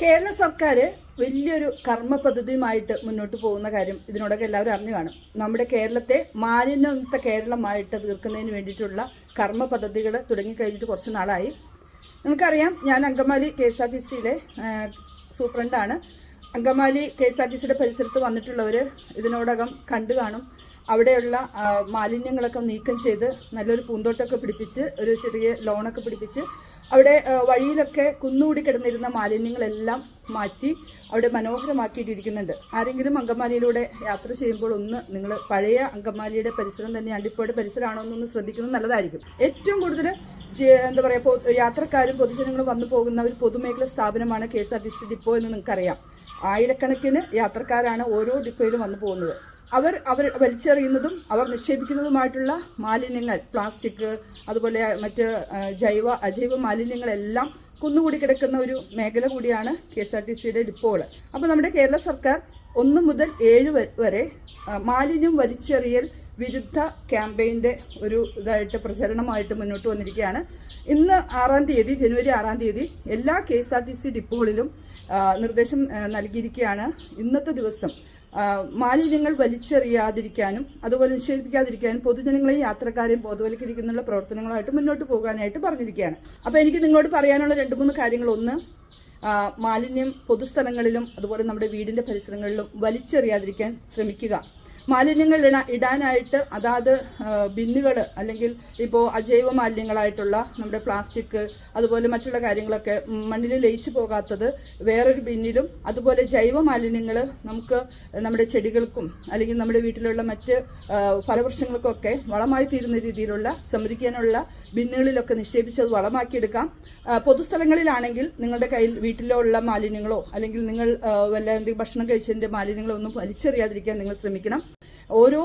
കേരള സർക്കാർ വലിയൊരു കർമ്മ പദ്ധതിയുമായിട്ട് മുന്നോട്ട് പോകുന്ന കാര്യം ഇതിനോടൊക്കെ എല്ലാവരും അറിഞ്ഞു കാണും. നമ്മുടെ കേരളത്തെ മാലിന്യമുക്ത കേരളമായിട്ട് തീർക്കുന്നതിന് വേണ്ടിയിട്ടുള്ള കർമ്മ പദ്ധതികൾ തുടങ്ങിക്കഴിഞ്ഞിട്ട് കുറച്ച് നാളായി. നിങ്ങൾക്കറിയാം ഞാൻ Angamaly K S R T സിയിലെ സൂപ്രണ്ടാണ്. Angamaly K S R T സിയുടെ പരിസരത്ത് വന്നിട്ടുള്ളവർ ഇതിനോടകം കണ്ടു കാണും. അവിടെയുള്ള മാലിന്യങ്ങളൊക്കെ നീക്കം ചെയ്ത് നല്ലൊരു പൂന്തോട്ടമൊക്കെ പിടിപ്പിച്ച് ഒരു ചെറിയ ലോണൊക്കെ പിടിപ്പിച്ച് അവിടെ വഴിയിലൊക്കെ കുന്നുകൂടി കിടന്നിരുന്ന മാലിന്യങ്ങളെല്ലാം മാറ്റി അവിടെ മനോഹരമാക്കിയിട്ടിരിക്കുന്നുണ്ട്. ആരെങ്കിലും അങ്കമാലിയിലൂടെ യാത്ര ചെയ്യുമ്പോൾ ഒന്ന് നിങ്ങൾ പഴയ അങ്കമാലിയുടെ പരിസരം തന്നെ അണ്ടിപ്പോയുടെ പരിസരമാണോ എന്നൊന്ന് ശ്രദ്ധിക്കുന്നത് നല്ലതായിരിക്കും. ഏറ്റവും കൂടുതൽ എന്താ പറയുക യാത്രക്കാരും പൊതുജനങ്ങളും വന്നു പോകുന്ന ഒരു പൊതുമേഖല സ്ഥാപനമാണ് K S R T C depot എന്ന് നിങ്ങൾക്കറിയാം. ആയിരക്കണക്കിന് യാത്രക്കാരാണ് ഓരോ ഡിപ്പോയിലും വന്നു പോകുന്നത്. അവർ അവർ വലിച്ചെറിയുന്നതും അവർ നിക്ഷേപിക്കുന്നതുമായിട്ടുള്ള മാലിന്യങ്ങൾ പ്ലാസ്റ്റിക് അതുപോലെ മറ്റ് ജൈവ അജൈവ മാലിന്യങ്ങളെല്ലാം കുന്നുകൂടി കിടക്കുന്ന ഒരു മേഖല കൂടിയാണ് കെ എസ് ആർ ടി സിയുടെ ഡിപ്പോകൾ അപ്പോൾ നമ്മുടെ കേരള സർക്കാർ ഒന്ന് മുതൽ ഏഴ് വരെ മാലിന്യം വലിച്ചെറിയൽ വിരുദ്ധ ക്യാമ്പയിന്റെ ഒരു ഇതായിട്ട് പ്രചരണമായിട്ട് മുന്നോട്ട് വന്നിരിക്കുകയാണ്. ഇന്ന് ആറാം തീയതി ജനുവരി ആറാം തീയതി എല്ലാ K S R T C ഡിപ്പോകളിലും നിർദ്ദേശം നൽകിയിരിക്കുകയാണ്. ഇന്നത്തെ ദിവസം മാലിന്യങ്ങൾ വലിച്ചെറിയാതിരിക്കാനും അതുപോലെ നിക്ഷേപിക്കാതിരിക്കാനും പൊതുജനങ്ങളെയും യാത്രക്കാരെയും ബോധവൽക്കരിക്കുന്നുള്ള പ്രവർത്തനങ്ങളായിട്ട് മുന്നോട്ട് പോകാനായിട്ട് പറഞ്ഞിരിക്കുകയാണ്. അപ്പോൾ എനിക്ക് നിങ്ങളോട് പറയാനുള്ള രണ്ട് മൂന്ന് കാര്യങ്ങൾ. ഒന്ന് മാലിന്യം പൊതുസ്ഥലങ്ങളിലും അതുപോലെ നമ്മുടെ വീടിന്റെ പരിസരങ്ങളിലും വലിച്ചെറിയാതിരിക്കാൻ ശ്രമിക്കുക. മാലിന്യങ്ങൾ ഇട ഇടാനായിട്ട് അതാത് ബിന്നുകൾ അല്ലെങ്കിൽ ഇപ്പോൾ അജൈവ മാലിന്യങ്ങളായിട്ടുള്ള നമ്മുടെ പ്ലാസ്റ്റിക് അതുപോലെ മറ്റുള്ള കാര്യങ്ങളൊക്കെ മണ്ണിൽ ലയിച്ചു പോകാത്തത് വേറൊരു ബിന്നിലും അതുപോലെ ജൈവ മാലിന്യങ്ങൾ നമുക്ക് നമ്മുടെ ചെടികൾക്കും അല്ലെങ്കിൽ നമ്മുടെ വീട്ടിലുള്ള മറ്റ് ഫലവൃക്ഷങ്ങൾക്കൊക്കെ വളമായി തീരുന്ന രീതിയിലുള്ള സംഭരിക്കാനുള്ള ബിന്നുകളിലൊക്കെ നിക്ഷേപിച്ച് അത് വളമാക്കിയെടുക്കാം. പൊതുസ്ഥലങ്ങളിലാണെങ്കിൽ നിങ്ങളുടെ കയ്യിൽ വീട്ടിലോ ഉള്ള മാലിന്യങ്ങളോ അല്ലെങ്കിൽ നിങ്ങൾ വല്ല എന്തെങ്കിലും ഭക്ഷണം കഴിച്ചതിന്റെ മാലിന്യങ്ങളോ ഒന്നും വലിച്ചെറിയാതിരിക്കാൻ നിങ്ങൾ ശ്രമിക്കണം. ഓരോ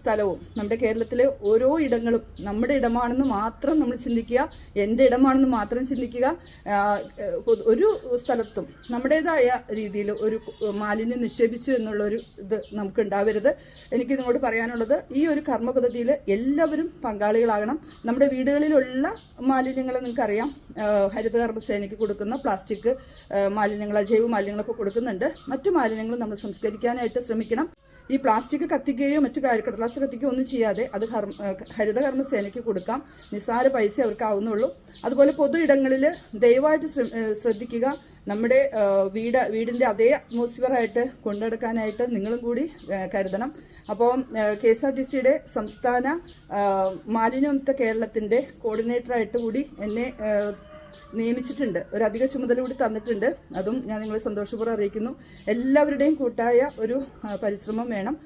സ്ഥലവും നമ്മുടെ കേരളത്തിലെ ഓരോ ഇടങ്ങളും നമ്മുടെ ഇടമാണെന്ന് മാത്രം നമ്മൾ ചിന്തിക്കുക എന്റെ ഇടമാണെന്ന് മാത്രം ചിന്തിക്കുക ഒരു സ്ഥലത്തും നമ്മുടേതായ രീതിയിൽ ഒരു മാലിന്യം നിക്ഷേപിച്ചു എന്നുള്ളൊരു ഇത് നമുക്ക് ഉണ്ടാവരുത് എനിക്ക് നിങ്ങളോട് പറയാനുള്ളത് ഈ ഒരു കർമ്മ പദ്ധതിയിൽ എല്ലാവരും പങ്കാളികളാകണം. നമ്മുടെ വീടുകളിലുള്ള മാലിന്യങ്ങൾ നിങ്ങൾക്കറിയാം. ആ, ഹരിതകർമ്മസേനയ്ക്ക് കൊടുക്കുന്ന പ്ലാസ്റ്റിക് മാലിന്യങ്ങൾ അജൈവ മാലിന്യങ്ങളൊക്കെ കൊടുക്കുന്നുണ്ട്. മറ്റു മാലിന്യങ്ങൾ നമ്മൾ സംസ്കരിക്കാനായിട്ട് ശ്രമിക്കണം. ഈ പ്ലാസ്റ്റിക് കത്തിക്കുകയോ മറ്റു കടലാസ് കത്തിക്കുകയോ ഒന്നും ചെയ്യാതെ അത് ഹരിതകർമ്മ സേനയ്ക്ക് കൊടുക്കാം. നിസ്സാര പൈസ അവർക്ക് ആവുന്നുള്ളൂ അതുപോലെ പൊതു ഇടങ്ങളിൽ ദയവായിട്ട് ശ്രദ്ധിക്കുക. നമ്മുടെ വീട് വീടിന്റെ അതേ അറ്റ്മോസ്ഫിയറായിട്ട് കൊണ്ടുനടക്കാനായിട്ട് നിങ്ങളും കൂടി കരുതണം. അപ്പോൾ കെ എസ് ആർ ടി സിയുടെ സംസ്ഥാന മാലിന്യമുക്ത കേരളത്തിന്റെ കോർഡിനേറ്ററായിട്ട് കൂടി എന്നെ നിയമിച്ചിട്ടുണ്ട്. ഒരു അധിക ചുമതല കൂടി തന്നിട്ടുണ്ട്. അതും ഞാൻ നിങ്ങളെ സന്തോഷപൂർവം അറിയിക്കുന്നു. എല്ലാവരുടെയും കൂട്ടായ ഒരു പരിശ്രമം വേണം.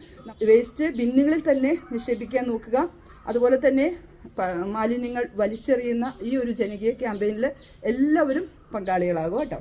വേസ്റ്റ് ബിന്നുകളിൽ തന്നെ നിക്ഷേപിക്കാൻ നോക്കുക. അതുപോലെ തന്നെ മാലിന്യങ്ങൾ വലിച്ചെറിയുന്ന ഈ ഒരു ജനകീയ ക്യാമ്പയിനിൽ എല്ലാവരും പങ്കാളികളാകും കേട്ടോ.